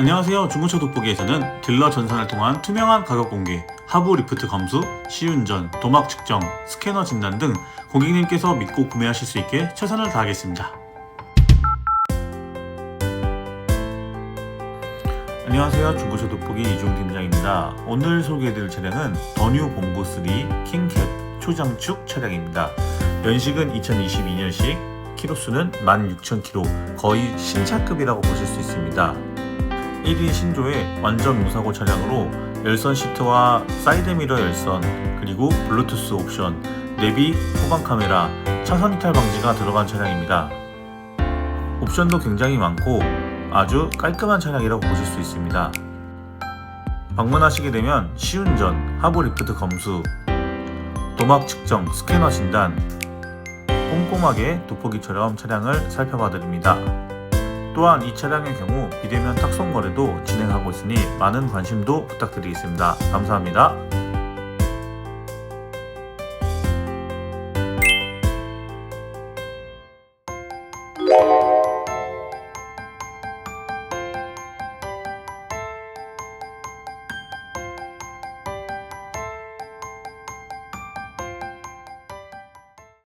안녕하세요. 중고차 돋보기에서는 딜러 전산을 통한 투명한 가격 공개, 하부 리프트 검수, 시운전, 도막 측정, 스캐너 진단 등 고객님께서 믿고 구매하실 수 있게 최선을 다하겠습니다. 안녕하세요. 중고차 돋보기 이종 팀장입니다. 오늘 소개해드릴 차량은 더뉴 봉고 3 킹캡 초장축 차량입니다. 연식은 2022년식, 키로수는 16,000km, 거의 신차급이라고 보실 수 있습니다. 1인 신조의 완전 무사고 차량으로 열선 시트와 사이드미러 열선 그리고 블루투스 옵션 내비 후방 카메라 차선 이탈 방지가 들어간 차량입니다. 옵션도 굉장히 많고 아주 깔끔한 차량이라고 보실 수 있습니다. 방문하시게 되면 시운전, 하부 리프트 검수, 도막 측정, 스캐너 진단 꼼꼼하게 돋보기처럼 차량을 살펴봐 드립니다. 또한 이 차량의 경우 비대면 탁송 거래도 진행하고 있으니 많은 관심도 부탁드리겠습니다. 감사합니다.